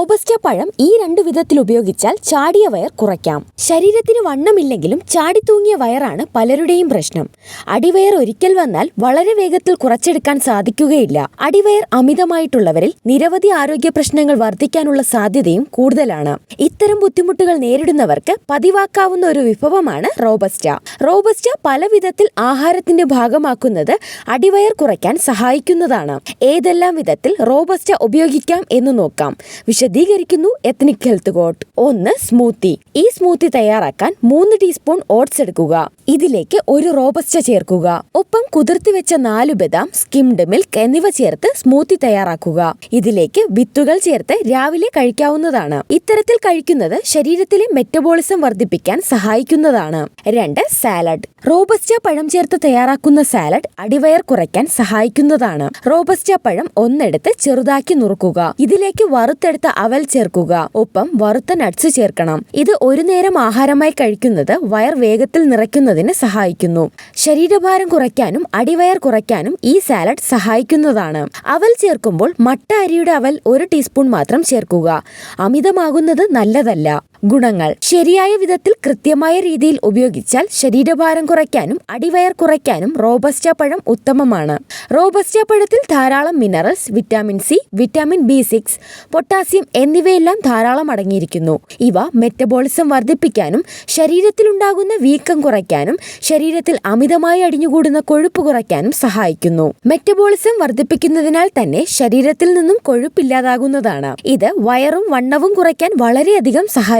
Robusta പഴം ഈ രണ്ടു വിധത്തിൽ ഉപയോഗിച്ചാൽ ചാടിയ വയർ കുറയ്ക്കാം. ശരീരത്തിന് വണ്ണമില്ലെങ്കിലും ചാടിത്തൂങ്ങിയ വയറാണ് പലരുടെയും പ്രശ്നം. അടിവയർ ഒരിക്കൽ വന്നാൽ വളരെ വേഗത്തിൽ കുറച്ചെടുക്കാൻ സാധിക്കുകയില്ല. അടിവയർ അമിതമായിട്ടുള്ളവരിൽ നിരവധി ആരോഗ്യ പ്രശ്നങ്ങൾ വർദ്ധിക്കാനുള്ള സാധ്യതയും കൂടുതലാണ്. ഇത്തരം ബുദ്ധിമുട്ടുകൾ നേരിടുന്നവർക്ക് പതിവാക്കാവുന്ന ഒരു വിഭവമാണ് റോബസ്റ്റ. റോബസ്റ്റ പല വിധത്തിൽ ആഹാരത്തിന്റെ ഭാഗമാക്കുന്നത് അടിവയർ കുറയ്ക്കാൻ സഹായിക്കുന്നതാണ്. ഏതെല്ലാം വിധത്തിൽ റോബസ്റ്റ ഉപയോഗിക്കാം എന്ന് നോക്കാം. വിശദീകരിക്കുന്നു എത്നിക് ഹെൽത്ത് കോട്ട് ഒന്ന് സ്മൂത്തി ഈ സ്മൂത്തി തയ്യാറാക്കാൻ മൂന്ന് ടീസ്പൂൺ ഓട്സ് എടുക്കുക. ഇതിലേക്ക് ഒരു റോബസ്റ്റ ചേർക്കുക. ഒപ്പം കുതിർത്തി വെച്ച നാല് ബദാം സ്കിംഡ് മിൽക്ക് എന്നിവ ചേർത്ത് സ്മൂത്തി തയ്യാറാക്കുക. ഇതിലേക്ക് വിത്തുകൾ ചേർത്ത് രാവിലെ കഴിക്കാവുന്നതാണ്. ഇത്തരത്തിൽ കഴിക്കുന്നത് ശരീരത്തിലെ മെറ്റബോളിസം വർദ്ധിപ്പിക്കാൻ സഹായിക്കുന്നതാണ്. രണ്ട് സാലഡ് റോബസ്റ്റ പഴം ചേർത്ത് തയ്യാറാക്കുന്ന സാലഡ് അടിവയർ കുറയ്ക്കാൻ സഹായിക്കുന്നതാണ്. റോബസ്റ്റ പഴം ഒന്നെടുത്ത് ചെറുതാക്കി നുറുക്കുക. ഇതിലേക്ക് വറുത്തെടുത്ത അവൽ ചേർക്കുക. ഒപ്പം വറുത്ത നട്ട്സ് ചേർക്കണം. ഇത് ഒരു നേരം ആഹാരമായി കഴിക്കുന്നത് വയർ വേഗത്തിൽ നിറയ്ക്കുന്നതിന് സഹായിക്കുന്നു. ശരീരഭാരം കുറയ്ക്കാനും അടിവയർ കുറയ്ക്കാനും ഈ സാലഡ് സഹായിക്കുന്നതാണ്. അവൽ ചേർക്കുമ്പോൾ മട്ട അരിയുടെ അവൽ ഒരു ടീസ്പൂൺ മാത്രം ചേർക്കുക. അമിതമാകുന്നത് നല്ലതല്ല. ഗുണങ്ങൾ. ശരിയായ വിധത്തിൽ കൃത്യമായ രീതിയിൽ ഉപയോഗിച്ചാൽ ശരീരഭാരം കുറയ്ക്കാനും അടിവയർ കുറയ്ക്കാനും റോബസ്റ്റ പഴം ഉത്തമമാണ്. റോബസ്റ്റ പഴത്തിൽ ധാരാളം minerals vitamin C vitamin B six potassium എന്നിവയെല്ലാം ധാരാളം അടങ്ങിയിരിക്കുന്നു. ഇവ മെറ്റബോളിസം വർദ്ധിപ്പിക്കാനും ശരീരത്തിലുണ്ടാകുന്ന വീക്കം കുറയ്ക്കാനും ശരീരത്തിൽ അമിതമായി അടിഞ്ഞുകൂടുന്ന കൊഴുപ്പ് കുറയ്ക്കാനും സഹായിക്കുന്നു. മെറ്റബോളിസം വർദ്ധിപ്പിക്കുന്നതിനാൽ തന്നെ ശരീരത്തിൽ നിന്നും കൊഴുപ്പില്ലാതാകുന്നതാണ് ഇത് വയറും വണ്ണവും കുറയ്ക്കാൻ വളരെയധികം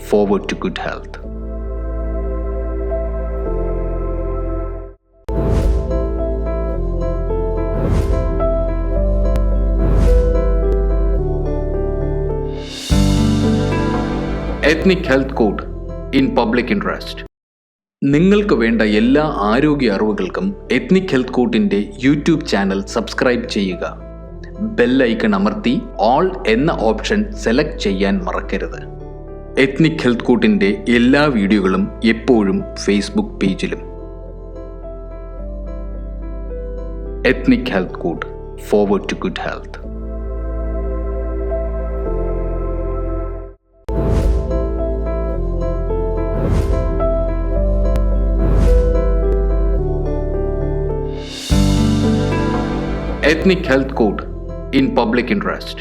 forward to good health. Ethnic health code in public interest നിങ്ങൾക്ക് വേണ്ട എല്ലാ ആരോഗ്യ അറിവുകൾക്കും എത്നിക് ഹെൽത്ത് കോട്ടിന്റെ യൂട്യൂബ് ചാനൽ സബ്സ്ക്രൈബ് ചെയ്യുക. ബെൽ ഐക്കൺ അമർത്തി ഓൾ എന്ന ഓപ്ഷൻ സെലക്ട് ചെയ്യാൻ മറക്കരുത്. എത്നിക് ഹെൽത്ത് കൂട്ടിന്റെ എല്ലാ വീഡിയോകളും എപ്പോഴും ഫേസ്ബുക്ക് പേജിലും. Ethnic health court forward to good health ethnic health code in public interest